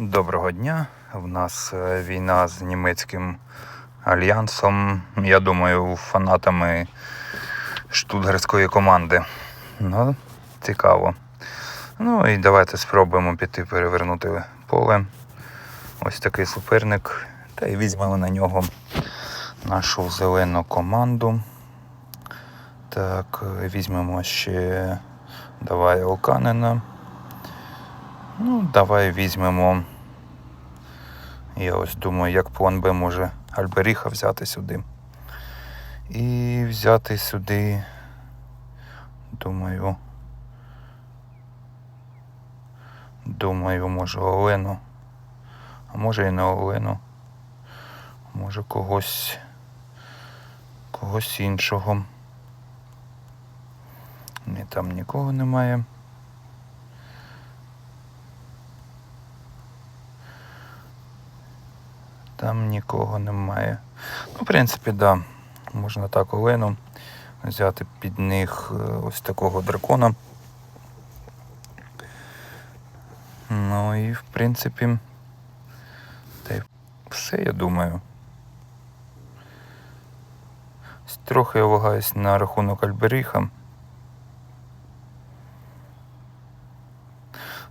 Доброго дня. В нас е, війна з німецьким альянсом. Я думаю, фанатами штутгарської команди. Ну, цікаво. Ну і давайте спробуємо піти перевернути поле. Ось такий суперник. Та й візьмемо на нього нашу зелену команду. Так, візьмемо ще давай Оканена. Ну, давай візьмемо. Я ось думаю, як план Б може Альберіха взяти сюди. І взяти сюди. Думаю. Думаю, може Олену. А може і не Олену. Може когось. Когось іншого. Ні, там нікого немає. Там нікого немає. Ну, в принципі, да. Можна так Олену взяти під них е, ось такого дракона. Ну і в принципі. Та й все, я думаю. Трохи я вагаюсь на рахунок Альберіха.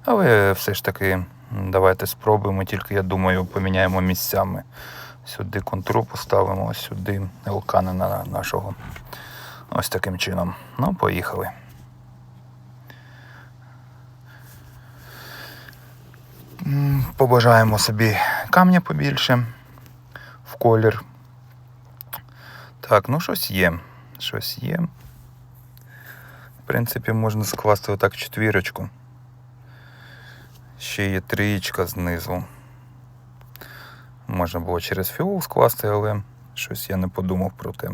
Але все ж таки, давайте спробуємо, тільки я думаю, поміняємо місцями. Сюди контру поставимо, сюди Елканена нашого. Ось таким чином. Ну, поїхали. Побажаємо собі камня побільше в колір. Так, ну щось є. Щось є. В принципі, можна скласти отак четвірочку. Ще є трієчка знизу. Можна було через фіол скласти, але щось я не подумав про те.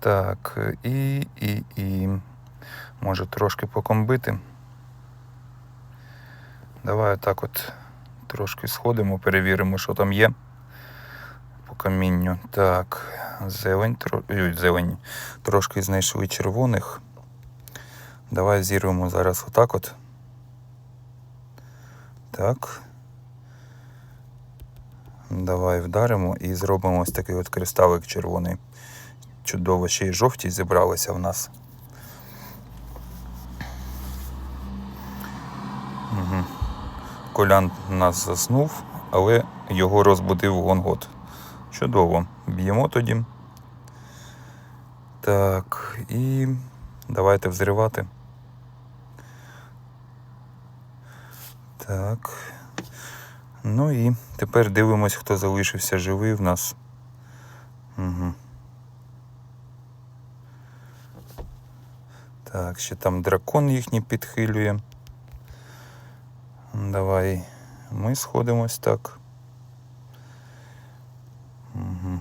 Так, і, і, і. Може трошки покомбити. Давай так от трошки сходимо, перевіримо, що там є по камінню. Так, зелень, тро... Зелень. Трошки знайшли червоних. Давай зірвемо зараз отак от. Так. Давай вдаримо і зробимо ось такий от кристалик червоний. Чудово, ще й жовті зібралися в нас. Угу. Колян нас заснув, але його розбудив гонгот. Чудово. Б'ємо тоді. Так, і давайте взривати. Так. Ну і тепер дивимось, хто залишився живий в нас. Угу. Так, ще там дракон їхній підхилює. Давай ми сходимось так. Угу.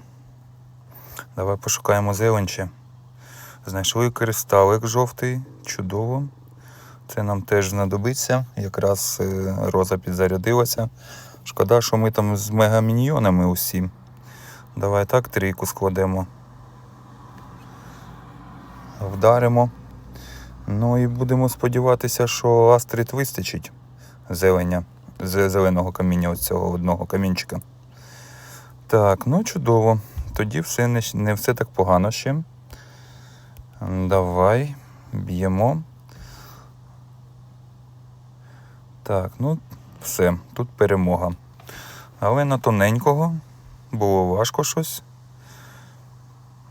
Давай пошукаємо зелень ще. Знайшли кристалик жовтий, чудово. Це нам теж знадобиться. Якраз е, роза підзарядилася. Шкода, що ми там з мегаміньйонами усі. Давай так трійку складемо. Вдаримо. Ну і будемо сподіватися, що Астрид вистачить зеленя, з зеленого каміння, ось цього одного камінчика. Так, ну чудово. Тоді все не, не все так погано ще. Давай, б'ємо. Так, ну все, тут перемога. Але на тоненького було важко щось.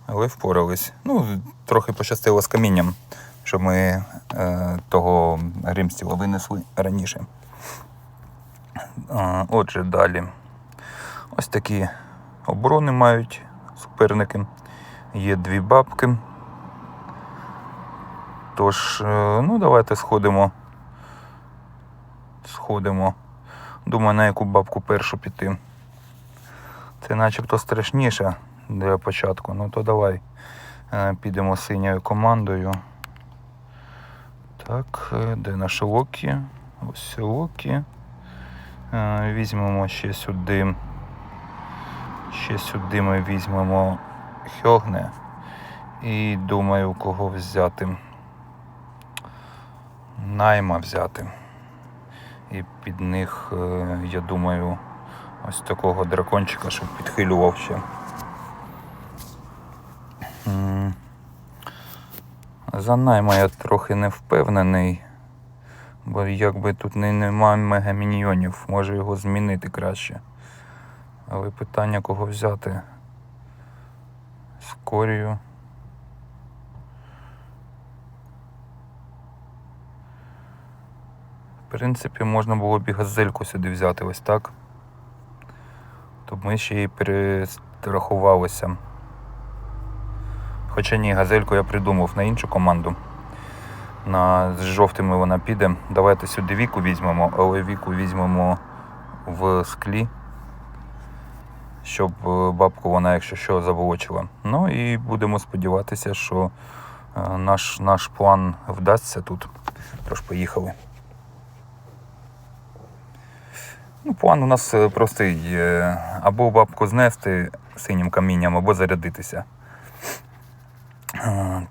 Але впорались. Ну, трохи пощастило з камінням, що ми е, того гримстіла винесли раніше. Отже, далі. Ось такі оборони мають суперники. Є дві бабки. Тож, е, ну, давайте сходимо. Сходимо. Думаю, на яку бабку першу піти. Це начебто страшніше для початку. Ну то давай е, підемо синьою командою. Так, е, де наші локі? Ось локі. Е, Візьмемо ще сюди. Ще сюди ми візьмемо Хьогне. І думаю, кого взяти. Найма взяти. І під них, е, я думаю, ось такого дракончика, щоб підхилював ще. За найма я трохи не впевнений, бо якби тут не, немає мегаміньйонів, може його змінити краще. Але питання кого взяти. З Корію. В принципі, можна було б і газельку сюди взяти ось так. То ми ще й перестрахувалися. Хоча ні, газельку я придумав на іншу команду. На, з жовтими вона піде. Давайте сюди віку візьмемо, але віку візьмемо в склі, щоб е, бабку вона, якщо що, заволочила. Ну і будемо сподіватися, що е, наш, наш план вдасться тут. Тож поїхали. Ну, план у нас е, простий. Або бабку знести синім камінням, або зарядитися.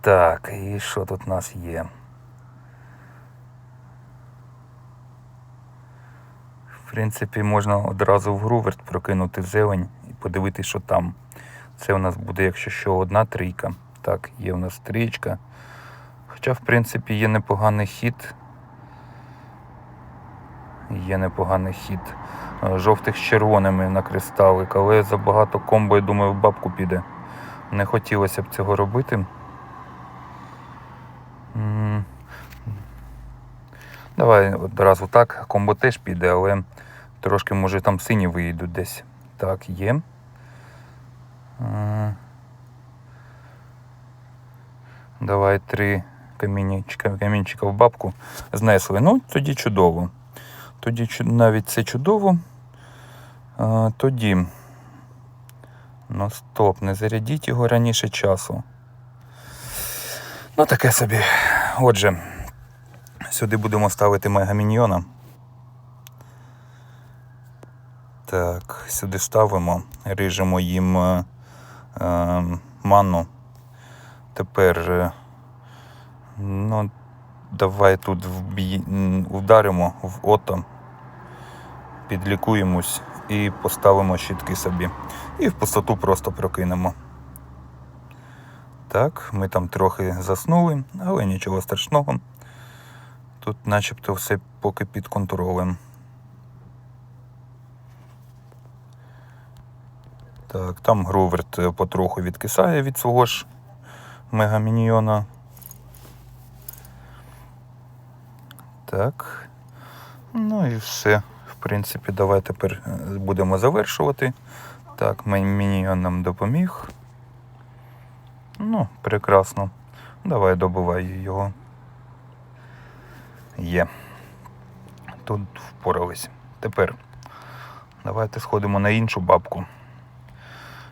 Так, і що тут у нас є? В принципі, можна одразу в груверт прокинути зелень і подивитися, що там. Це у нас буде, якщо що, одна трійка. Так, є у нас трійка. Хоча, в принципі, є непоганий хід. Є непоганий хід. Е, Жовтих з червоними на кристалик, але забагато комбо, я думаю, в бабку піде. Не хотілося б цього робити. Давай одразу так. Комбо теж піде, але трошки може там сині виїдуть десь. Так, є. Давай три камінчика в бабку знесли. Ну, тоді чудово. Тоді навіть це чудово. Тоді. Ну стоп, не зарядіть його раніше часу. Ну, таке собі. Отже, сюди будемо ставити мегаміньйона. Так, сюди ставимо, ріжемо їм е, е, манну. Тепер, е, ну, давай тут вдаримо в ото, підлікуємось і поставимо щитки собі. І в пустоту просто прокинемо. Так, ми там трохи заснули, але нічого страшного. Тут начебто все поки під контролем. Так, там Груверт потроху відкисає від свого ж мегаміньйона. Так. Ну і все. Принципі, давай тепер е, будемо завершувати. Так, мій міньйон нам допоміг. Ну, прекрасно. Давай добивай його. Є. Тут впорались. Тепер давайте сходимо на іншу бабку.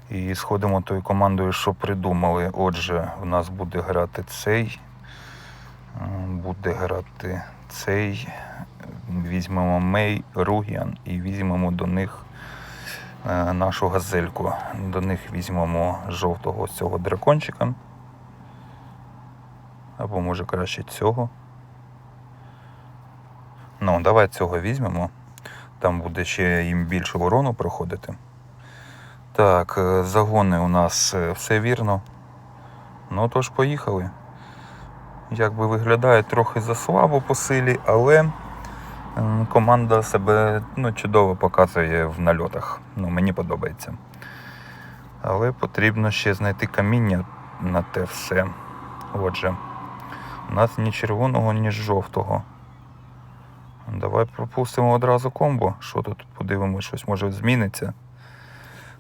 І сходимо тою командою, що придумали. Отже, в нас буде грати цей. Буде грати цей. Візьмемо Мей, Ругіан і візьмемо до них е, нашу газельку. До них візьмемо жовтого цього дракончика. Або може краще цього. Ну, давай цього візьмемо. Там буде ще їм більше урону проходити. Так, е, загони у нас е, все вірно. Ну тож поїхали. Якби виглядає трохи заслабо по силі, але команда себе ну, чудово показує в нальотах. Ну, мені подобається. Але потрібно ще знайти каміння на те все. Отже, у нас ні червоного, ні жовтого. Давай пропустимо одразу комбо. Що тут подивимось, щось може зміниться.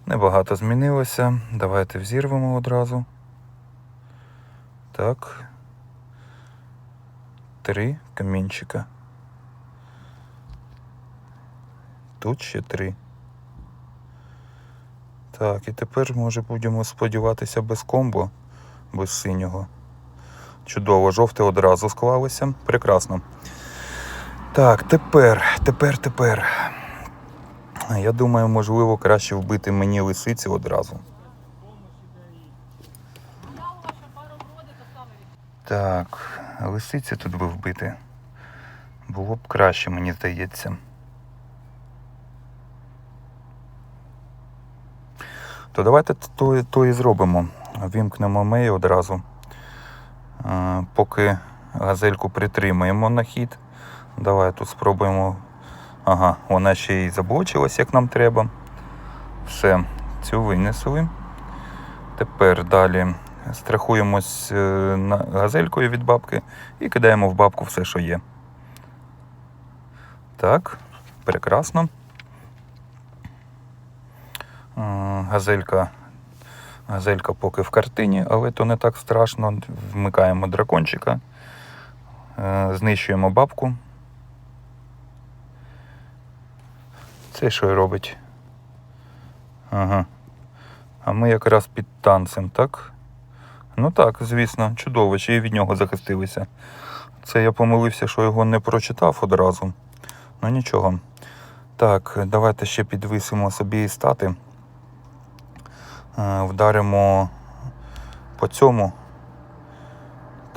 Небагато змінилося. Давайте взірвемо одразу. Так. Три камінчика. Тут ще три. Так, і тепер може будемо сподіватися без комбо, без синього. Чудово, жовте одразу склалося. Прекрасно. Так, тепер, тепер, тепер. Я думаю, можливо, краще вбити мені лисицю одразу. Так, лисиці тут би вбити. Було б краще, мені здається. То давайте то, то і зробимо. Вімкнемо мей одразу. Е, Поки газельку притримаємо на хід. Давай тут спробуємо. Ага, вона ще й заблочилась, як нам треба. Все, цю винесли. Тепер далі страхуємось е, газелькою від бабки і кидаємо в бабку все, що є. Так, прекрасно. Газелька, газелька поки в картині, але то не так страшно. Вмикаємо дракончика, е, знищуємо бабку. Це що й робить? Ага. А ми якраз під танцем, так? Ну так, звісно, чудово, чи і від нього захистилися. Це я помилився, що його не прочитав одразу. Ну нічого. Так, давайте ще підвисимо собі стати. Е, Вдаримо по цьому.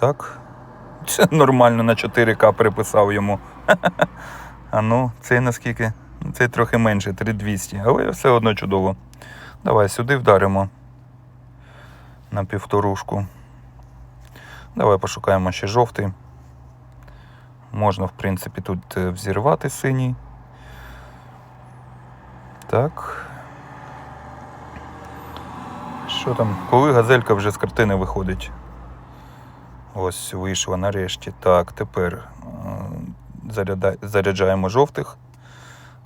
Так. Це нормально на 4К приписав йому. А ну, цей наскільки? Цей трохи менше, 3200, але все одно чудово. Давай сюди вдаримо на півторушку. Давай пошукаємо ще жовтий. Можна, в принципі, тут е, взірвати синій. Так. Що там? Коли газелька вже з картини виходить? Ось вийшла нарешті. Так, тепер е, заряджаємо жовтих.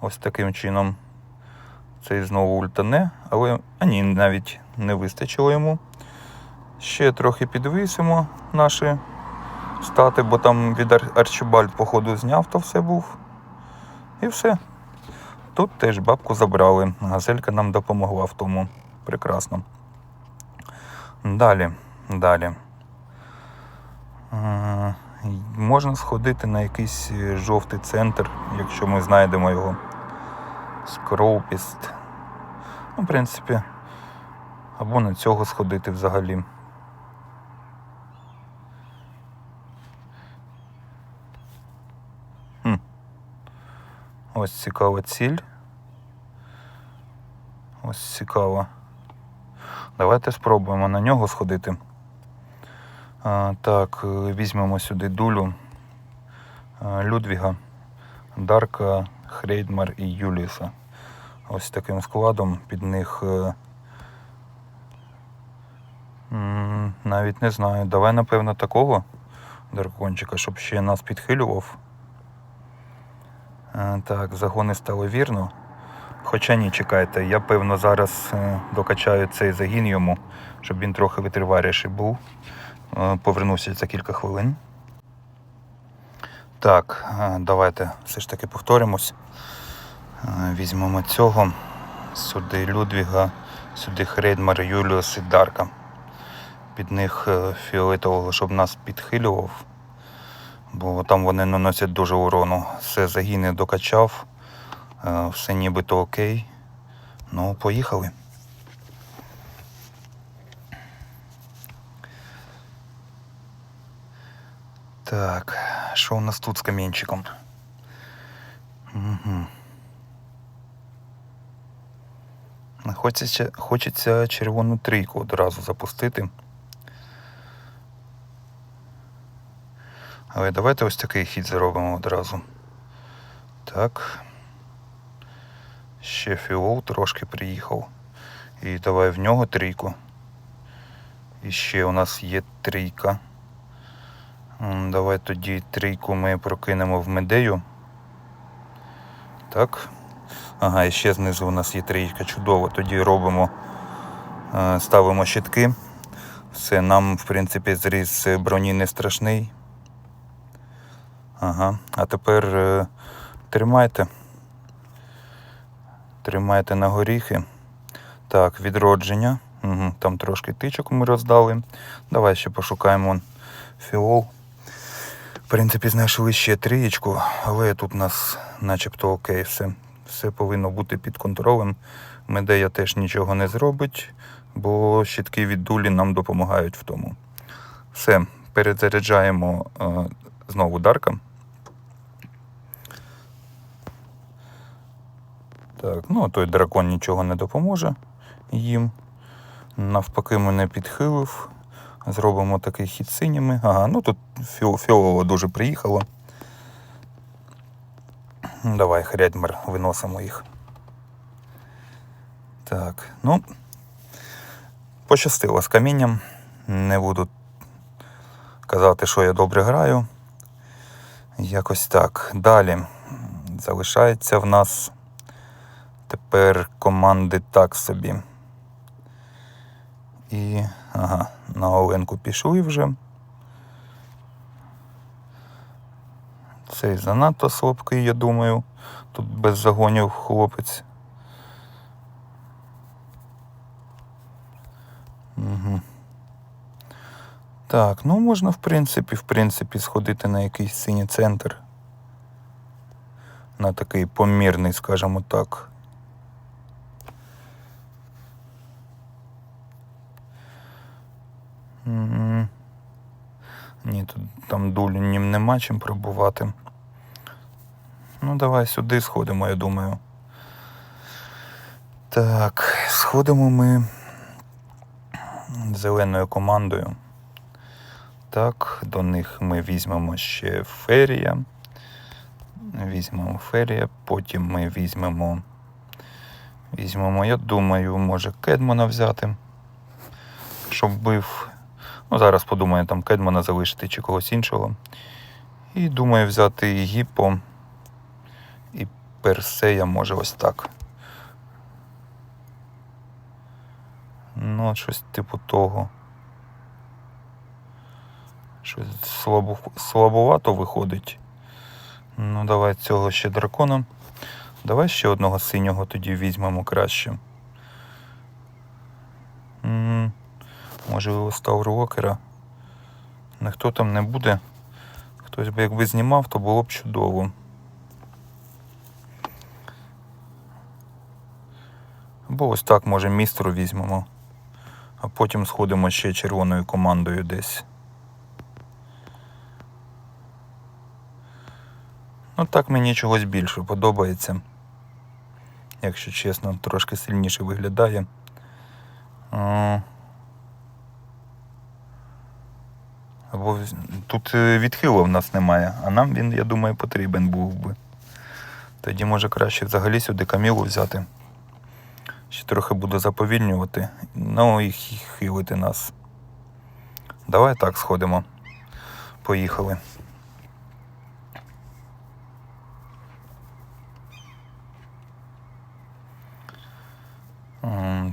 Ось таким чином. Цей знову ультане, але а ні, навіть не вистачило йому. Ще трохи підвисимо наші стати, бо там від Ар- Арчибальд, походу, зняв то все був. І все. Тут теж бабку забрали. Газелька нам допомогла в тому. Прекрасно. Далі. Далі. Е, Можна сходити на якийсь жовтий центр, якщо ми знайдемо його. Скроупіст. Ну, в принципі, або на цього сходити взагалі. Хм. Ось цікава ціль. Ось цікаво. Давайте спробуємо на нього сходити. А, так, е, візьмемо сюди дулю а, Людвіга, Дарка, Хрейдмар і Юліса. Ось таким складом під них. е, Навіть не знаю. Давай, напевно, такого дракончика, щоб ще нас підхилював. Е, Так, загони стало вірно. Хоча ні, чекайте, я певно зараз е, докачаю цей загін йому, щоб він трохи витриваліший був. Е, Повернуся за кілька хвилин. Так, е, давайте все ж таки повторимось. Візьмемо цього. Сюди Людвіга, сюди Хрейдмар, Юліус і Дарка. Під них фіолетового, щоб нас підхилював. Бо там вони наносять дуже урону. Все загіни докачав, все нібито окей. Ну, поїхали. Так, що у нас тут з камінчиком? Угу. Хочеться, хочеться червону трійку одразу запустити. Але давайте ось такий хід зробимо одразу. Так. Ще фіол трошки приїхав. І давай в нього трійку. І ще у нас є трійка. Давай тоді трійку ми прокинемо в медею. Так. Ага, і ще знизу у нас є трійка. Чудово. Тоді робимо, е, ставимо щитки. Все, нам, в принципі, зріз броні не страшний. Ага. А тепер е, тримайте. Тримайте на горіхи. Так, відродження. Угу, там трошки тичок ми роздали. Давай ще пошукаємо фіол. В принципі, знайшли ще трієчку, але тут у нас начебто окей все. Все повинно бути під контролем. Медея теж нічого не зробить, бо щитки від дулі нам допомагають в тому. Все, перезаряджаємо е, знову Дарка. Так, ну той дракон нічого не допоможе їм. Навпаки, мене підхилив. Зробимо такий хід синіми. Ага, ну тут фіо- фіолово дуже приїхало. Давай, хрядьмер, виносимо їх. Так, ну. Пощастило з камінням. Не буду казати, що я добре граю. Якось так. Далі залишається в нас тепер команди так собі. І ага, на Оленку пішли вже. Цей занадто слабкий, я думаю. Тут без загонів хлопець. Угу. Так, ну можна в принципі, в принципі, сходити на якийсь синій центр. На такий помірний, скажімо так. М. Ні, тут там дуліннім нема чим пробувати. Ну, давай сюди сходимо, я думаю. Так, сходимо ми зеленою командою. Так, до них ми візьмемо ще ферія. Візьмемо ферія, потім ми візьмемо. Візьмемо, я думаю, може Кедмана взяти. Щоб бив. Ну, зараз подумаю, там Кедмана залишити чи когось іншого. І думаю взяти і Гіппо. І Персея може ось так. Ну, щось типу того. Щось слабо, слабовато виходить. Ну, давай цього ще дракона. Давай ще одного синього тоді візьмемо краще. М, Можливо, Стаурвокера. Ніхто там не буде. Хтось би якби знімав, то було б чудово. Або ось так, може, містру візьмемо, а потім сходимо ще червоною командою десь. Ну так мені чогось більше подобається. Якщо чесно, трошки сильніше виглядає. Або тут е, відхилу в нас немає, а нам він, я думаю, потрібен був би. Тоді може краще взагалі сюди камілу взяти. Ще трохи буду заповільнювати, ну і хилити нас. Давай так сходимо. Поїхали.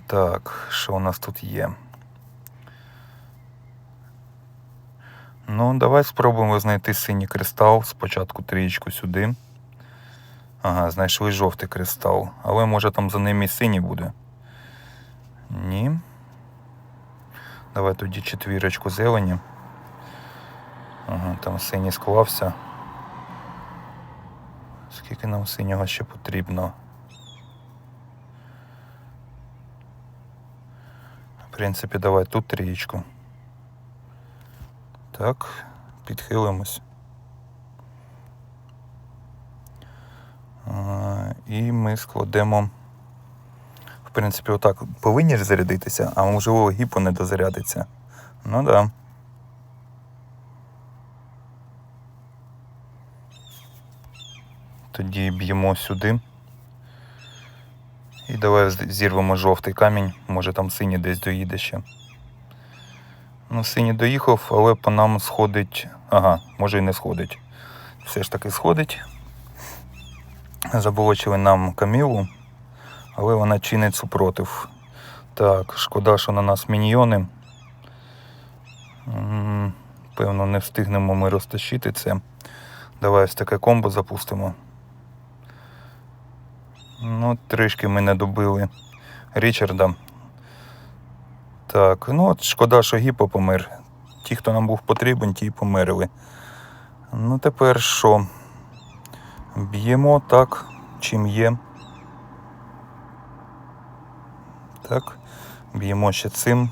Так, що у нас тут є? Ну, давай спробуємо знайти синій кристал. Спочатку трієчку сюди. Ага, знайшли жовтий кристал. Але може там за ним і синій буде. Ні. Давай тоді четвірочку зелені. Ага, там синій склався. Скільки нам синього ще потрібно? В принципі, давай тут трієчку. Так, підхилимось. І ми складемо. В принципі, отак повинні ж зарядитися, а можливо гіпо не дозарядиться. Ну так. Да. Тоді б'ємо сюди. І давай зірвемо жовтий камінь, може там синій десь доїде ще. Ну, синій доїхав, але по нам сходить. Ага, може і не сходить. Все ж таки сходить. Заболочили нам камілу, але вона чинить супротив. Так, шкода, що на нас міньйони. Певно, не встигнемо ми розтащити це. Давай ось таке комбо запустимо. Ну, трішки ми не добили Річарда. Так, ну от шкода, що Гіпо помер. Ті, хто нам був потрібен, ті й померли. Ну тепер що? Б'ємо так, чим є. Так, б'ємо ще цим.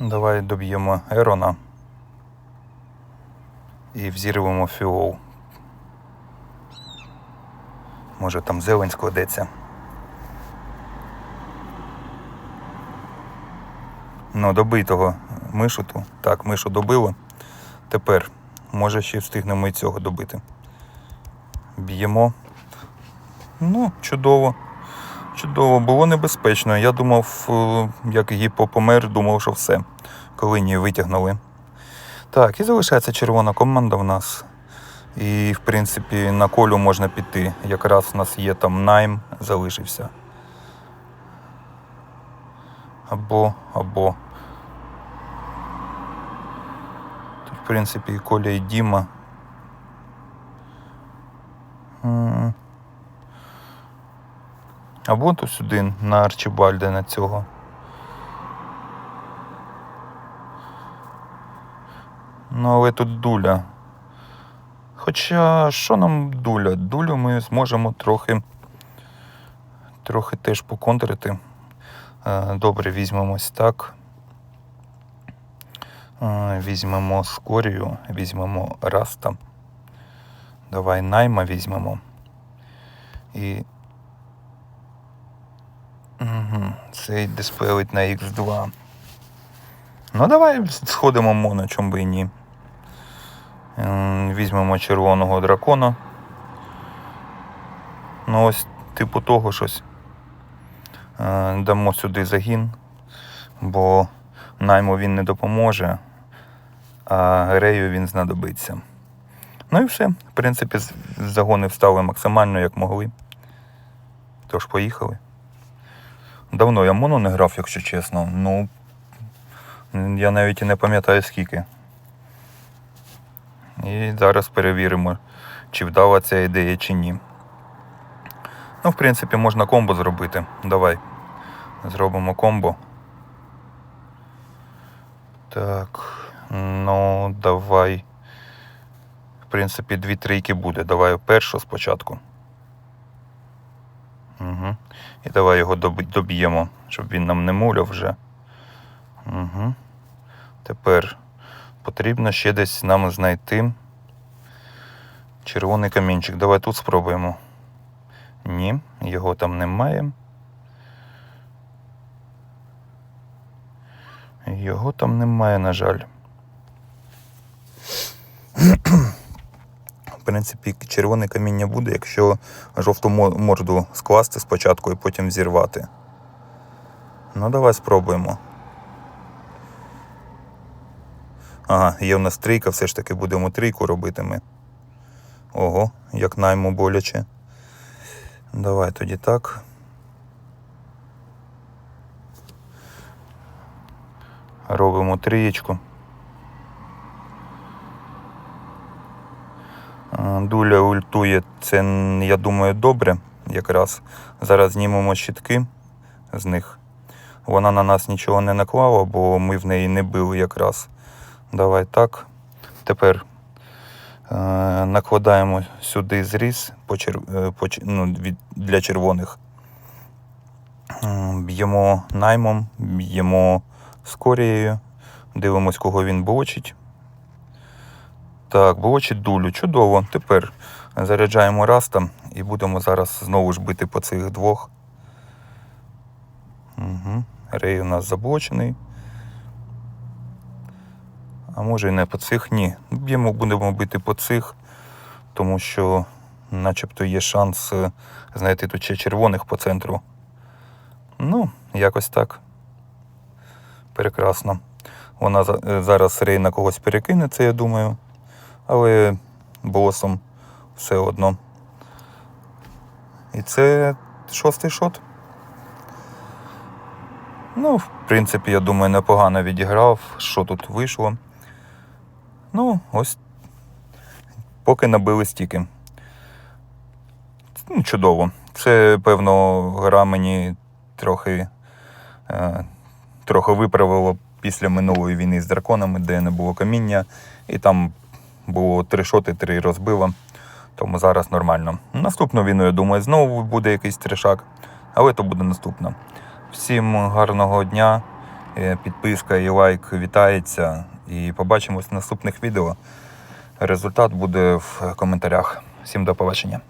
Давай доб'ємо Ерона. і взірвемо фіол. Може там зелень складеться. Ну, добий того мишу ту. Так, мишу добило. Тепер, може, ще встигнемо і цього добити. Б'ємо. Ну, чудово. Чудово, було небезпечно. Я думав, е, як гіпо помер, думав, що все. Коли ні, витягнули. Так, і залишається червона команда в нас. І, в принципі, на колю можна піти. Якраз у нас є там найм, залишився. Або, або. Тут, в принципі, і Коля, і Діма. Або то сюди, на Арчибальда, на цього. Ну, але тут дуля. Хоча що нам дуля? Дулю ми зможемо трохи, трохи теж поконтрити. Е, Добре, візьмемо ось так. Е, Візьмемо скорію, візьмемо раста. Давай найма візьмемо. І. Угу. Цей диспелить на Х2. Ну, давай сходимо моно, чом би і ні. Ем, Візьмемо червоного дракона. Ну, ось, типу того щось. Е, Дамо сюди загін, бо найму він не допоможе, а Рею він знадобиться. Ну і все. В принципі, загони встали максимально як могли. Тож поїхали. Давно я моно не грав, якщо чесно. Ну, я навіть і не пам'ятаю скільки. І зараз перевіримо, чи вдала ця ідея, чи ні. Ну, в принципі, можна комбо зробити. Давай. Зробимо комбо. Так. Ну, давай. В принципі, дві трійки буде. Давай першу спочатку. Угу. І давай його доб'ємо, щоб він нам не муляв вже. Угу. Тепер потрібно ще десь нам знайти червоний камінчик. Давай тут спробуємо. Ні, його там немає. Його там немає, на жаль. В принципі, червоне каміння буде, якщо жовту морду скласти спочатку і потім зірвати. Ну, давай спробуємо. Ага, є в нас трійка, все ж таки будемо трійку робити ми. Ого, як найму боляче. Давай тоді так. Робимо трієчку. Дуля ультує, це, я думаю, добре якраз. Зараз знімемо щитки з них. Вона на нас нічого не наклала, бо ми в неї не били якраз. Давай так. Тепер е, накладаємо сюди зріз по чер... е, по... ну, від... для червоних. Б'ємо наймом, б'ємо скорією. Дивимось, кого він блочить. Так, блочить дулю. Чудово. Тепер заряджаємо раста і будемо зараз знову ж бити по цих двох. Угу. Рей у нас заблочений. А може і не по цих, ні. Б'ємо, будемо бити по цих, тому що начебто є шанс е, знайти тут ще червоних по центру. Ну, якось так. Прекрасно. Вона е, зараз рей на когось перекинеться, я думаю. Але босом все одно. І це шостий шот. Ну, в принципі, я думаю, непогано відіграв, що тут вийшло. Ну, ось поки набили стіки. Ну, чудово. Це, певно, гра мені трохи, е, трохи виправило після минулої війни з драконами, де не було каміння, і там було три шоти, три розбила. Тому зараз нормально. Наступну війну, я думаю, знову буде якийсь трешак, але то буде наступна. Всім гарного дня, е, підписка і лайк вітається. І побачимось в наступних відео. Результат буде в коментарях. Всім до побачення.